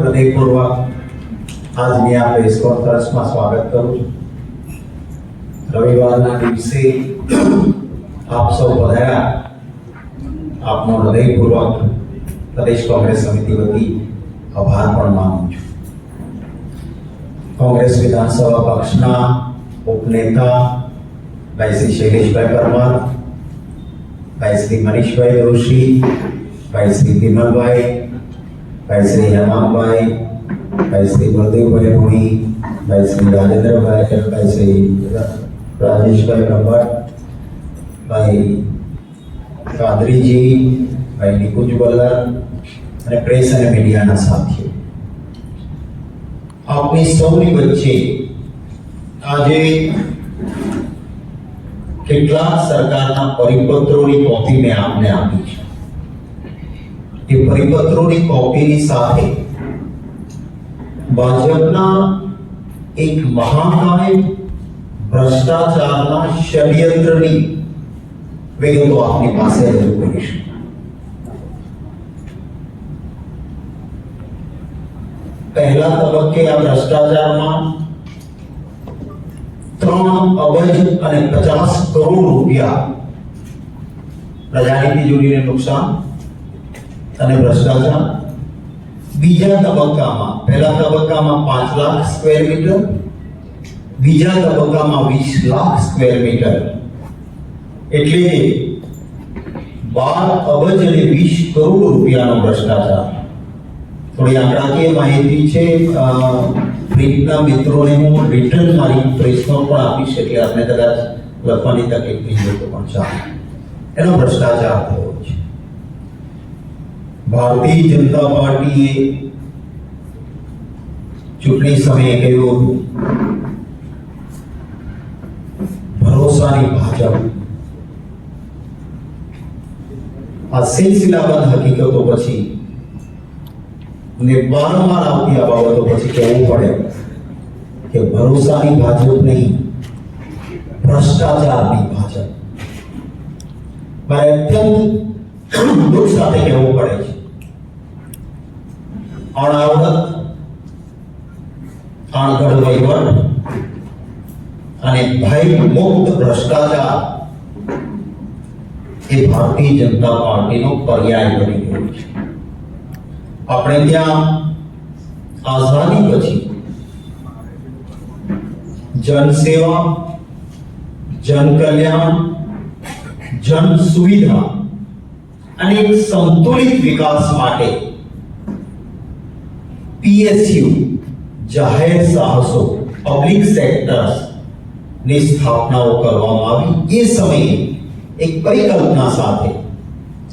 હૃદયપૂર્વક આજની આ પ્રેસ કોન્ફરન્સમાં સ્વાગત કરું છું રવિવારના દિવસે આપ સૌ પધાર્યા આપનો હૃદયપૂર્વક પ્રદેશ કોંગ્રેસ સમિતિ વતી આભાર પણ માનું છું કોંગ્રેસ વિધાનસભા પક્ષના ઉપનેતા ભાઈ શ્રી શૈલેષભાઈ પરમાર ભાઈ શ્રી મનીષભાઈ દોશી ભાઈ શ્રી વિમલભાઈ ऐसे हेमा भाई ऐसे बलदेव भाई पुरी ऐसे राजेंद्र भाई ऐसे राजेश भाई कंबर भाई कादरी जी भाई निकुंज बल्लर अरे प्रेस अरे मीडिया ना साथी अपनी सौरी बच्चे आज सरकार परिपत्रों की कॉपी में आपने आप કે પરિપત્રોની કોપીની સાથે ભાજપના એક મહાકાય ભ્રષ્ટાચારના ષડયંત્રની વિગતો આપની પાસે રજૂ કરીશું પહેલા તબક્કે આ ભ્રષ્ટાચારમાં ત્રણ અબજ અને પચાસ કરોડ રૂપિયા પ્રજાની તિજોરીને નુકસાન અને ભ્રષ્ટાચાર બીજા તબક્કામાં પહેલા તબક્કામાં પાંચ લાખ સ્ક્વેર મીટર બીજા તબક્કામાં વીસ લાખ સ્ક્વેર મીટર એટલે બાર અબજ અને વીસ કરોડ રૂપિયાનો ભ્રષ્ટાચાર થોડી આંકડાકીય માહિતી છે પ્રિન્ટના મિત્રોને હું રિટર્ન મારી પ્રેસમાં પણ આપી એટલે આપણે કદાચ લખવાની તકલીફ થઈ જતો પણ ચાલે એનો ભ્રષ્ટાચાર થયો છે भारतीय जनता पार्टी चुटनी समय गयो भरोसा भाजप आ सिलसिलाबद्ध हकीकतो पछी ने पड़े भरोसा नहीं नहीं भ्रष्टाचार नहीं पड़े અણાવડ ખાણગઢ વહીવટ અને ભય મુક્ત ભ્રષ્ટાચાર એ ભારતીય જનતા પાર્ટીનો પર્યાય બની ગયો છે આપણે ત્યાં આઝાદી પછી જનસેવા જનકલ્યાણ જન સુવિધા અને સંતુલિત વિકાસ માટે पीएसयू जाहिर साहसो पब्लिक सेक्टर्स ने स्थापनाओं करवा ये समय एक परिकल्पना साथ है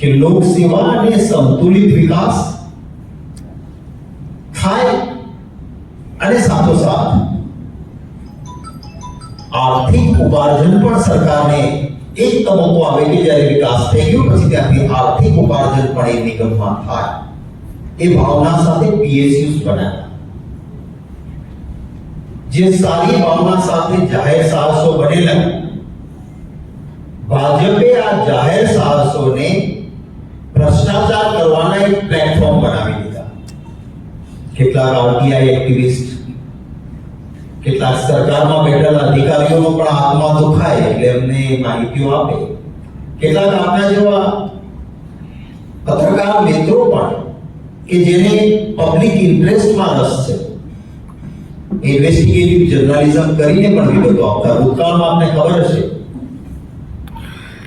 कि लोक सेवा ने संतुलित विकास खाए अरे साथो साथ आर्थिक उपार्जन पर सरकार ने एक तमो को जारी विकास थे क्यों प्रसिद्ध आर्थिक उपार्जन पर एक निगम मान था भावना साथे पीएसयूज बना जे सारी भावना साथे जाहिर सासो बने लग भाजपे आ जाहिर सासो ने भ्रष्टाचार करवाना एक प्लेटफॉर्म बना दिया कितना राउटिया एक्टिविस्ट कितना सरकार में बैठा अधिकारियों को पर आत्मा दुखा है इसलिए हमने माहिती वहां कितना काम है जो पत्रकार मित्रों पर કે જેને પબ્લિક ઇન્ટરેસ્ટમાં રસ છે ઇન્વેસ્ટિગેટિવ જર્નાલિઝમ કરીને પણ વિગતો આપતા ભૂતકાળમાં આપને ખબર હશે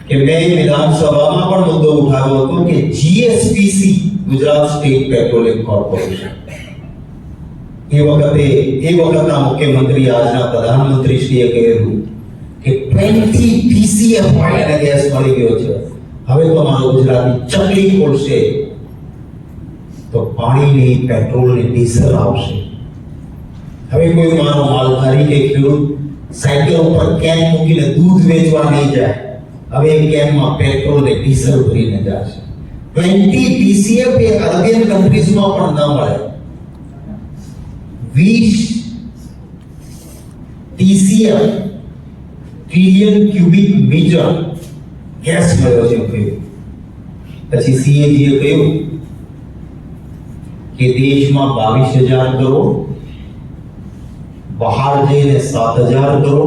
કે મેં વિધાનસભામાં પણ મુદ્દો ઉઠાવ્યો હતો કે GSPC Gujarat state petroleum corporation એ વખતે એ વખતના મુખ્યમંત્રી આજના પ્રધાનમંત્રી શ્રીએ કહેલું કે ટ્વેન્ટી પીસીએફ એને ગેસ મળી ગયો છે હવે તો મારો ગુજરાતી ચકલી ખોલશે તો પાણી નહીં પેટ્રોલ ને ડીઝલ આવશે હવે કોઈ મારો માલધારી કે ખેડૂત સાયકલ ઉપર કેન મૂકીને દૂધ વેચવા નહીં જાય હવે કેનમાં પેટ્રોલ ને ડીઝલ ભરીને જશે ટ્વેન્ટી ટીસીએફ એ અરેબિયન કન્ટ્રીઝમાં પણ ન મળે વીસ TCF trillion cubic metre gas મળ્યો છે પછી સીએજીએ કહ્યું કે દેશમાં બાવીસ હજાર કરો બહાર જઈને સાત હજાર કરો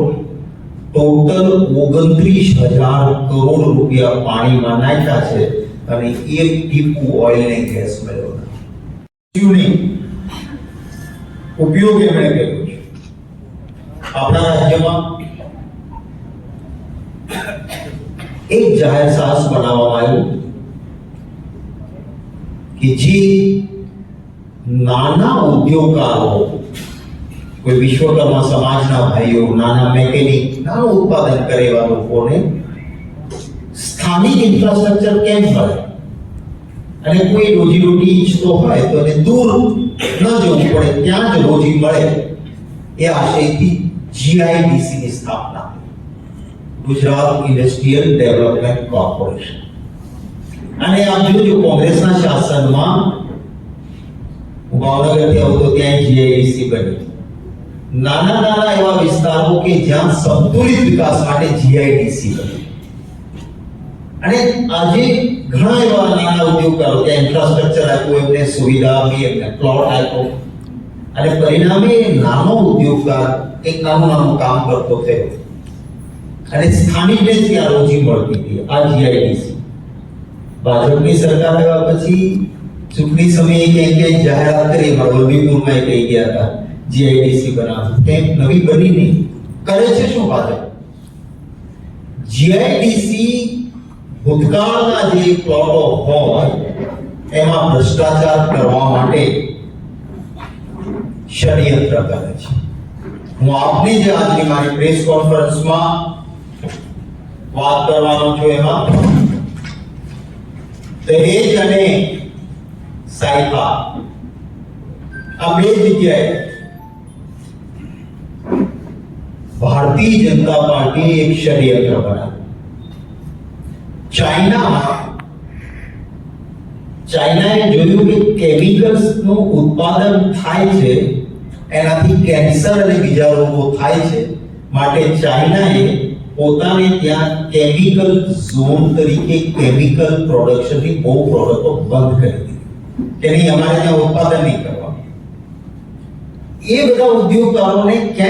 ટોટલ ઓગણત્રીસ હજાર કરોડ રૂપિયા પાણીમાં નાખ્યા છે અને એક ટીપુ ઓઇલને ગેસ મળ્યો ઉપયોગ એમણે કર્યો છે આપણા રાજ્યમાં એક જાહેર સાહસ બનાવવામાં આવ્યું કે જે નાના ઉદ્યોગકારો કોઈ વિશ્વકર્મા સમાજના ભાઈઓ નાના મેકેનિક નાનું ઉત્પાદન કરે એવા લોકોને સ્થાનિક ઇન્ફ્રાસ્ટ્રક્ચર કેમ મળે અને કોઈ રોજીરોટી ઈચ્છતો હોય તો એને દૂર ન જવું પડે ત્યાં જ રોજી મળે એ આશયથી જીઆઈડીસીની સ્થાપના ગુજરાત ઇન્ડસ્ટ્રીયલ ડેવલપમેન્ટ કોર્પોરેશન અને આપ જોજો કોંગ્રેસના શાસનમાં ભાવનગરથી આવતો ત્યાં જીઆઈડીસી બની નાના નાના એવા વિસ્તારો કે જ્યાં સંતુલિત વિકાસ માટે જીઆઈડીસી બની અને આજે ઘણા એવા નાના ઉદ્યોગકારો ત્યાં ઇન્ફ્રાસ્ટ્રક્ચર આપ્યું એમને સુવિધા આપી એમને પ્લોટ આપ્યો અને પરિણામે નાનો ઉદ્યોગકાર એક નાનું નાનું કામ કરતો થયો અને સ્થાનિકને ત્યાં રોજી મળતી હતી આ જીઆઈડીસી ભાજપની સરકાર આવ્યા પછી સુની સમય કે કે જાહેરાત કરી બરોલીપુર મે કે ગયા થા જીઆઈડીસી બના કે નવી બની કરે શું વાત છે જીઆઈડીસી ઉદ્ધાર નો દે કો હો હોય એમાં ભ્રષ્ટાચાર કરવામાંટે શરિયંત્ર કરે છે હું આપની જે આજની મારી પ્રેસ કોન્ફરન્સમાં વાત કરવાનો છું એમાં તે જ અને साइबर अबे दीजिए भारतीय जनता पार्टी एक शरीर का बना चाइना चाइना ने जोયું કે કેમિકલ્સનું ઉત્પાદન થાય છે એનાથી કેન્સર અને બીજા રોગો થાય છે માટે चाइनाએ પોતાની ત્યાં કેમિકલ ઝોન તરીકે કેમિકલ પ્રોડક્શનની બહુ પ્રોડક્ટ બંધ કરી કેની અમારે એ ઉત્પાદન નીકળવા એ બધા ઉદ્યોગકારોને કે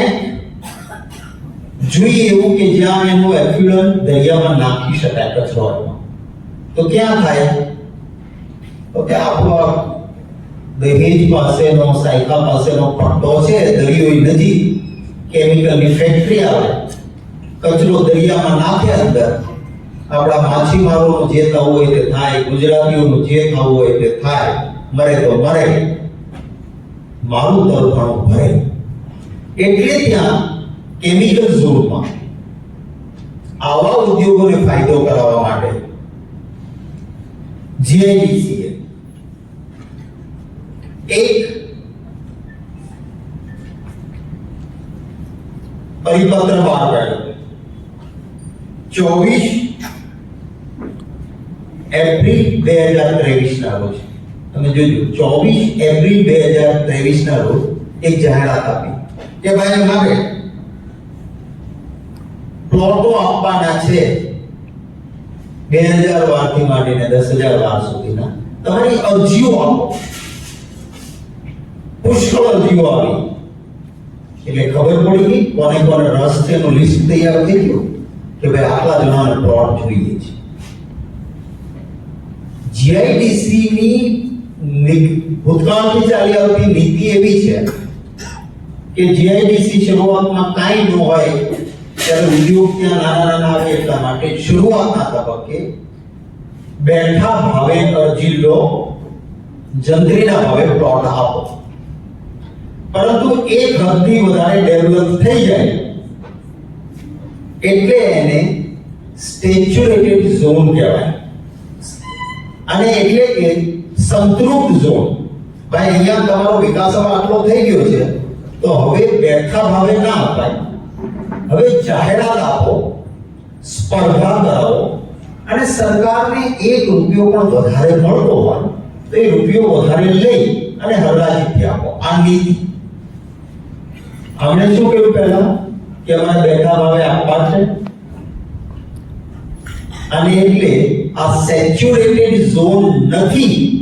જોઈએ કે જ્યાં એનો એફ્લુઅન્ટ દર્યામાં નાખી શકાય કથન તો શું થાય કે આપ દેવીજ પાસે નોસાયા પાસે નો પંડો છે દરી હોય નદી કેમિકલની ફેક્ટરી આવે કચરો દરિયામાં નાખ્યા સબ આપડા માછીમારો જેતો હોય તે થાય ગુજરાતીઓ જેતો હોય તે થાય मरे तो मरे महाउत्पादन भए એટલે ત્યાં કેમિકલ સ્વરૂપમાં આવા ઉદ્યોગોને ફાયદો કરાવવા માટે જે એ એક ભઈ પત્ર વારવાળો 24 ધ एवरीडे લેબ રેસ્ટ નાવસ તમે જોયું ચોવીસ એપ્રિલ બે હજાર ત્રેવીસના રોજ એક જાહેરાત આપી કે ભાઈ અમારે પ્લોટો આપવાના છે બે હજાર થી માંડીને દસ હજાર વાર સુધીના તમારી અરજીઓ આપો પુષ્કળ અરજીઓ આવી એટલે ખબર પડી ગઈ કોને કોને રસ છે એનું લિસ્ટ તૈયાર થઈ ગયું કે ભાઈ આટલા જણાને પ્લોટ જોઈએ છે જીઆઈડીસી ની ભૂતકાળથી ચાલી આવતી નીતિ એવી છે કે જીઆઈડીસી શરૂઆતમાં કાંઈ ન હોય ત્યારે ઉદ્યોગ ત્યાં નાના નાના આવે એટલા માટે શરૂઆતના તબક્કે બેઠા ભાવે અરજી લો જંત્રીના ભાવે પ્લોટ આપો પરંતુ એક હદથી વધારે ડેવલપ થઈ જાય એટલે એને સ્ટેચ્યુરેટેડ ઝોન કહેવાય અને એટલે કે સંતૃપ્ત ઝોન ભાઈ અહીંયા તમારો વિકાસમાં આટલો થઈ ગયો છે તો હવે બેઠા ભાવે ના અપાય હવે જાહેરાત આપો સ્પર્ધા કરાવો અને સરકારને એક રૂપિયો પણ વધારે મળતો હોય તો એ રૂપિયો વધારે લઈ અને હરાજીથી આપો આ નીતિ આપણે શું કહ્યું પહેલા કે અમારે બેઠા ભાવે આપવા છે અને એટલે આ સેચ્યુરેટેડ ઝોન નથી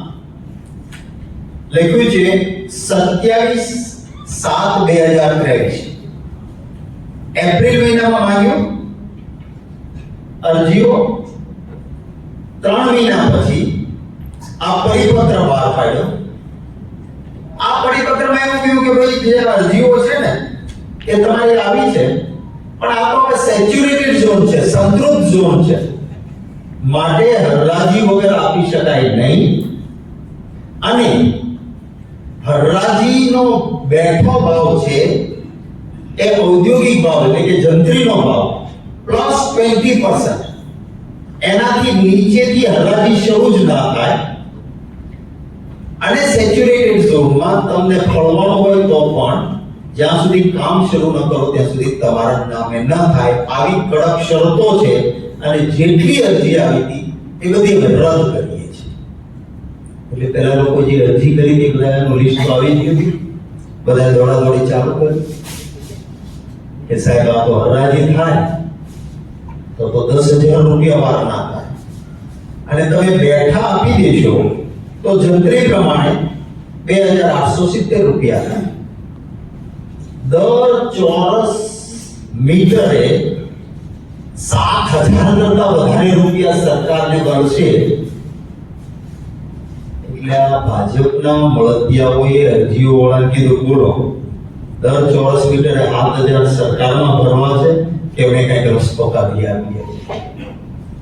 લખ્યું છે સત્યાવીસ સાત બે હજાર ત્રેવીસ એપ્રિલ મહિનામાં માંગ્યો અરજીઓ ત્રણ મહિના પછી આ પરિપત્ર બહાર પાડ્યો આ પરિપત્રમાં એવું કહ્યું કે ભાઈ જે અરજીઓ છે ને એ તમારી આવી છે પણ આ આપણો સેચ્યુરેટેડ ઝોન છે સંતૃપ્ત ઝોન છે માટે હરરાજી વગર આપી શકાય નહીં અને હરરાજીનો બેઠો ભાવ છે એ ઔદ્યોગિક ભાવ એટલે કે જંત્રીનો ભાવ પ્લસ ટ્વેન્ટી પર્સન્ટ એનાથી નીચેથી હરરાજી શરૂ જ ના થાય અને સેચ્યુરેટેડ ઝોનમાં તમને ફળવાનું હોય તો પણ જ્યાં સુધી કામ શરૂ ન કરો ત્યાં સુધી તમારા નામે ન થાય આવી કડક શરતો છે અને જેટલી અરજી આવી હતી એ બધી રદ કરી اللي テナ رو کو جی رتھی કરી દીધા 1924 ની હતી બધાય ડણા ડણા ચાર ઉપર કે સાહેબ આ તો અરાજક થાય તો તો 10000 રૂપિયા વાર ના થાય અને તમે બેઠા આપી દેજો તો જંત્રી પ્રમાણે 2870 રૂપિયા થાય દર 4 મીટરે 60000 કરતાં વધારે રૂપિયા સરકાર ને બળશે એટલે ભાજપના મળતિયાઓએ અરજીઓ વાળા કીધું બોલો દર ચોરસ મીટરે આઠ હજાર સરકારમાં ભરવા છે કે અમે કંઈક રસ્તો કાઢી આપીએ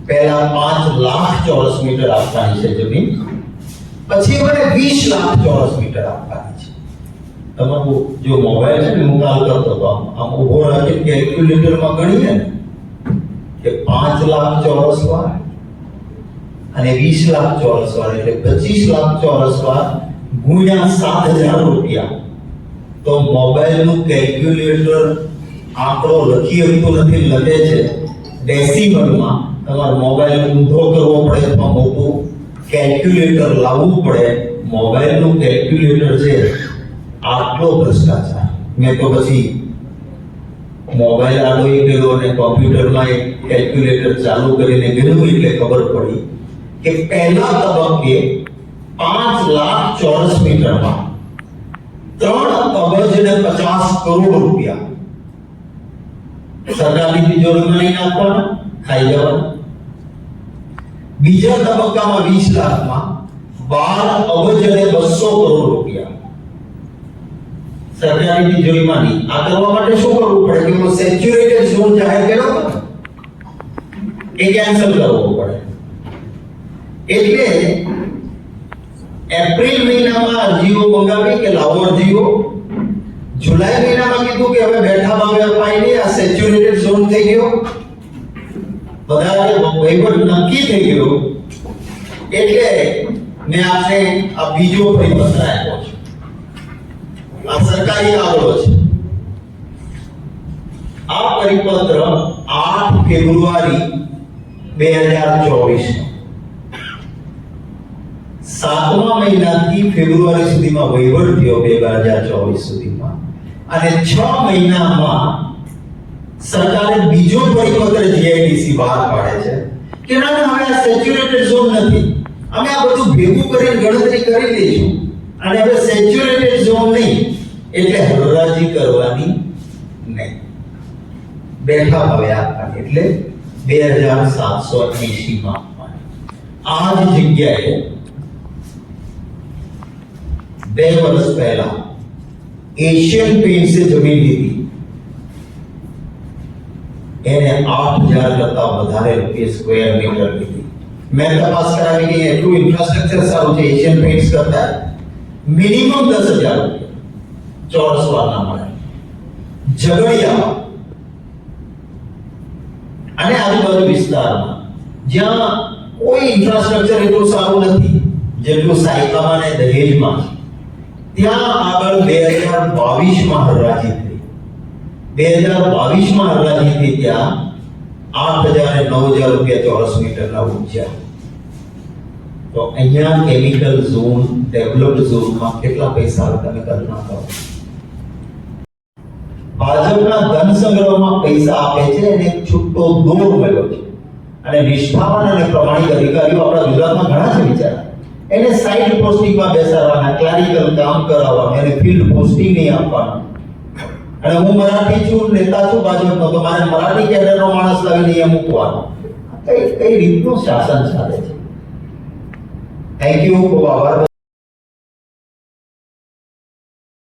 પહેલા પાંચ લાખ ચોરસ મીટર આપવાની છે જમીન પછી મને વીસ લાખ ચોરસ મીટર આપવાની છે તમારું જો મોબાઈલ છે ને હું કાલ કરતો હતો આમ ઉભો રાખીને કેલ્ક્યુલેટરમાં ગણીએ ને કે પાંચ લાખ ચોરસમાં અને વીસ લાખ ચોરસ વાર એટલે પચીસ લાખ ચોરસ વાર ગુણ્યા સાત હજાર રૂપિયા તો મોબાઈલનું કેલ્ક્યુલેટર આંકડો લખી શકતું નથી લખે છે ડેસિમલમાં તમારે મોબાઈલ ઊંધો કરવો પડે એમાં મોટું કેલ્ક્યુલેટર લાવવું પડે મોબાઈલનું કેલ્ક્યુલેટર છે આટલો ભ્રષ્ટાચાર મેં તો પછી મોબાઈલ આડો એ કર્યો અને કોમ્પ્યુટરમાં એક કેલ્ક્યુલેટર ચાલુ કરીને ગયું એટલે ખબર પડી कि पहला तबके पांच लाख चौरस मीटर का तबज ने पचास करोड़ रुपया सरकारी तिजोरी में नहीं आप खाई जाओ बीजा तबका में बीस लाख में बार अवज ने बसो करोड़ रुपया सरकारी तिजोरी में नहीं आ करवा माटे शो करो पड़े कि वो सैचुरेटेड जोन जाहिर करो तो। एक कैंसिल करो पड़े એટલે એપ્રિલ મહિનામાં જો મગાવી કે લાવરdio જુલાઈ મહિનામાં કીધું કે હવે બેઠામાં હવે પાણી નહિ આવે સેચ્યુરેટેડ ઝોન થઈ ગયો બગાડે વેપર નકી થઈ ગયો એટલે મેં આપને બીજો પ્રવસન આપ્યો આપ સરકારની આવશ્યક આપ પરિપત્ર આ 2 ફેબ્રુઆરી 2024 સાતમા મહિનાથી ફેબ્રુઆરી સુધીમાં વહીવટ થયો બે હજાર ચોવીસ સુધીમાં અને છ મહિનામાં સરકારે બીજો પરિપત્ર જીઆઈડીસી બહાર પાડે છે કે ના ના હવે આ સેચ્યુરેટેડ ઝોન નથી અમે આ બધું ભેગું કરીને ગણતરી કરી લઈશું અને હવે સેચ્યુરેટેડ ઝોન નહીં એટલે હરરાજી કરવાની નહીં બેઠા હવે આપવાની એટલે બે હજાર સાતસો એસી માં આપવાની આ જ જગ્યાએ डेढ़ वर्ष पहला एशियन पेन से जमीन ले ली इन्हें आठ हजार लता बधारे रुपये स्क्वायर मीटर की थी मैं तपास कराने के लिए टू इंफ्रास्ट्रक्चर सर मुझे एशियन पेंट्स करता है मिनिमम दस हजार रुपये चौरस तो वाला मैं झगड़िया અને આજુબાજુ વિસ્તારમાં જ્યાં કોઈ ઇન્ફ્રાસ્ટ્રક્ચર એટલું સારું નથી જેટલું સાયકામાં અને દહેજમાં છે ત્યાં આગળ બે હજાર બાવીસમાં હરરાજી થઈ બે હજાર બાવીસમાં હરરાજી થઈ ત્યાં આઠ હજાર નવ હજાર રૂપિયા ચોરસ મીટરના ઉર્જા તો અહીંયા કેમિકલ ઝોન ડેવલપ્ડ ઝોનમાં કેટલા પૈસા તમે કલ્પના કરો ભાજપના ધન સંગ્રહમાં પૈસા આપે છે અને છૂટો દૂર મળ્યો છે અને નિષ્ઠાવાન અને પ્રમાણિક અધિકારીઓ આપણા ગુજરાતમાં ઘણા છે બિચારા એને સાઇડ પોસ્ટિંગમાં બેસાડવાના ક્લારિકલ કામ કરાવવાનું એને ફિલ્ડ પોસ્ટિંગ નહીં આપવાનું અને હું મરાઠી છું નેતા છું ભાજપનો તો મારે મરાઠી કેડરનો માણસ લાવીને અહીંયા મૂકવાનો કઈ કઈ રીતનું શાસન ચાલે છે થેન્ક યુ ખૂબ આભાર